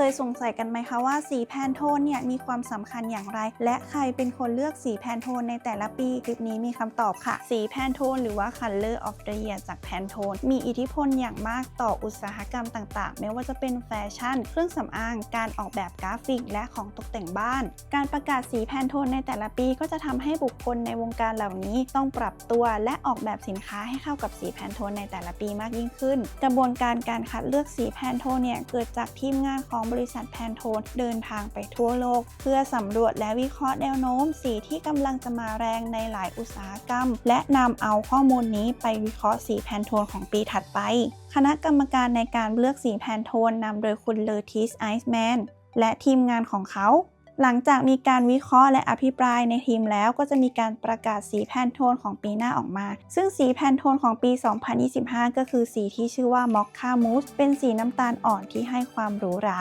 เคยสงสัยกันไหมคะว่าสีแพนโทนเนี่ยมีความสำคัญอย่างไร และใครเป็นคนเลือกสีแพนโทนในแต่ละปี คลิปนี้มีคำตอบค่ะ สีแพนโทนหรือว่า Color of the Year จากแพนโทนมีอิทธิพลอย่างมากต่ออุตสาหกรรมต่างๆ ไม่ว่าจะเป็นแฟชั่น เครื่องสำอาง การออกแบบกราฟิก และของตกแต่งบ้าน การประกาศสีแพนโทนในแต่ละปีก็จะทำให้บุคคลในวงการเหล่านี้ต้องปรับตัวและออกแบบสินค้าให้เข้ากับสีแพนโทนในแต่ละปีมากยิ่งขึ้น กระบวนการการคัดเลือกสีแพนโทนเนี่ยเกิดจากทีมงานของบริษัทแพนโทนเดินทางไปทั่วโลก เพื่อสำรวจและวิเคราะห์แนวโน้มสีที่กำลังจะมาแรงในหลายอุตสาหกรรม และนำเอาข้อมูลนี้ไปวิเคราะห์สีแพนโทนของปีถัดไป คณะกรรมการในการเลือกสีแพนโทนนำโดยคุณเลอทิสไอซ์แมนและทีมงานของเขา หลังจากมีการวิเคราะห์และอภิปรายในทีมแล้วก็จะมีการประกาศสีแพนโทนของปีหน้าออกมา ซึ่งสีแพนโทนของปี 2025 ก็คือสีที่ชื่อว่ามอคค่ามูสเป็นสีน้ำตาลอ่อนที่ให้ความหรูหรา